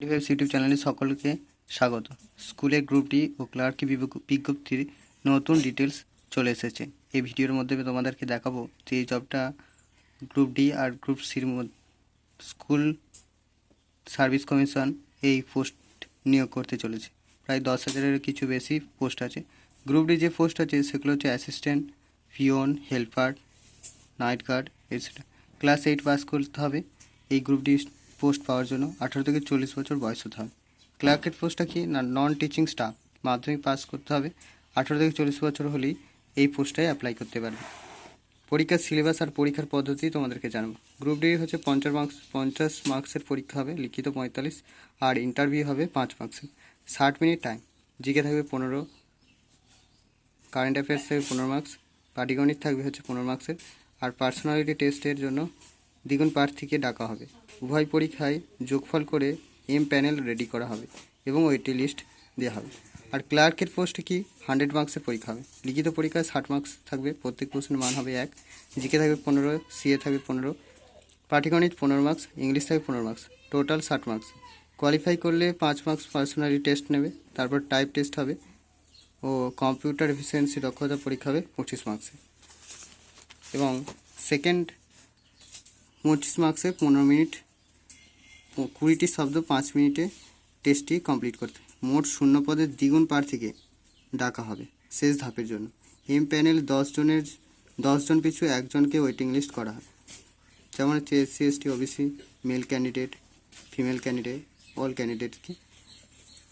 Device YouTube চ্যানেলে সকলকে স্বাগত। স্কুলের গ্রুপ ডি ও ক্লার্কি বিজ্ঞ- বিজ্ঞপ্তির নতুন ডিটেলস চলে এসেছে। এই ভিডিওর মধ্যে তোমাদেরকে দেখাবো যে এই জবটা গ্রুপ ডি আর গ্রুপ সির স্কুল সার্ভিস কমিশন এই পোস্ট নিয়োগ করতে চলেছে। প্রায় দশ হাজারের কিছু বেশি পোস্ট আছে। গ্রুপ ডি যে পোস্ট আছে সেগুলো হচ্ছে assistant peon helper night guard etcetera class eight pass করতে হবে। এই গ্রুপ ডি পোস্ট পাওয়ার জন্য আঠারো থেকে চল্লিশ বছর বয়স হতে হবে। ক্লার্কের পোস্টটা কি? না নন টিচিং স্টাফ মাধ্যমিক পাস করতে হবে। আঠারো থেকে চল্লিশ বছর হলেই এই পোস্টটায় অ্যাপ্লাই করতে পারবে। পরীক্ষার সিলেবাস আর পরীক্ষার পদ্ধতি তোমাদেরকে জানাব। গ্রুপ ডি হচ্ছে পঞ্চাশ মার্কস পঞ্চাশ মার্কসের পরীক্ষা হবে, লিখিত পঁয়তাল্লিশ। আর ইন্টারভিউ হবে পাঁচ মার্কসের ষাট মিনিট টাইম জিকে থাকবে পনেরো। কারেন্ট অ্যাফেয়ার্স থাকবে পনেরো মার্কস পাটিগণিত থাকবে হচ্ছে পনেরো মার্কসের আর পার্সোনালিটি টেস্টের জন্য দ্বিগুণ প্রার্থীকে ডাকা হবে। উভয় পরীক্ষায় যোগফল করে এম প্যানেল রেডি করা হবে এবং ওয়েটি লিস্ট দেওয়া হবে। আর ক্লার্কের পোস্টে কি? হান্ড্রেড মার্কসের পরীক্ষা হবে। লিখিত পরীক্ষায় ষাট মার্কস থাকবে, প্রত্যেক প্রশ্নের মান হবে এক। জিকে থাকবে পনেরো সিএ থাকবে পনেরো। পাটিগণিত পনেরো মার্কস ইংলিশ থাকবে পনেরো মার্কস টোটাল ষাট মার্কস কোয়ালিফাই করলে পাঁচ মার্কস পার্সোনালি টেস্ট নেবে। তারপর টাইপ টেস্ট হবে। ও কম্পিউটার এফিসিয়েন্সি দক্ষতা পরীক্ষা হবে পঁচিশ মার্কসে এবং সেকেন্ড পঁচিশ মার্কসে পনেরো মিনিট কুড়িটি শব্দ পাঁচ মিনিটে টেস্টটি কমপ্লিট করতে। মোট শূন্য পদের দ্বিগুণ প্রার্থীকে ডাকা হবে শেষ ধাপের জন্য। এম প্যানেল দশ জনের, দশ জন পিছু একজনকে ওয়েটিং লিস্ট করা হয়। যেমন হচ্ছে SC ST OBC male candidate female candidate all ক্যান্ডিডেটকে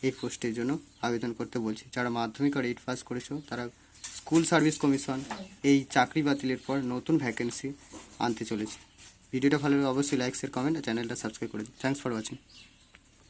এই পোস্টের জন্য আবেদন করতে বলছি। যারা মাধ্যমিক আর এইট পাস করেছ, তারা স্কুল সার্ভিস কমিশন এই চাকরি বাতিলের পর নতুন ভ্যাকেন্সি আনতে চলেছে। ভিডিওটা ভালো লাগলে অবশ্যই লাইক শেয়ার কমেন্ট আর চ্যানেলটা সাবস্ক্রাইব করে দিন থ্যাংকস ফর ওয়াচিং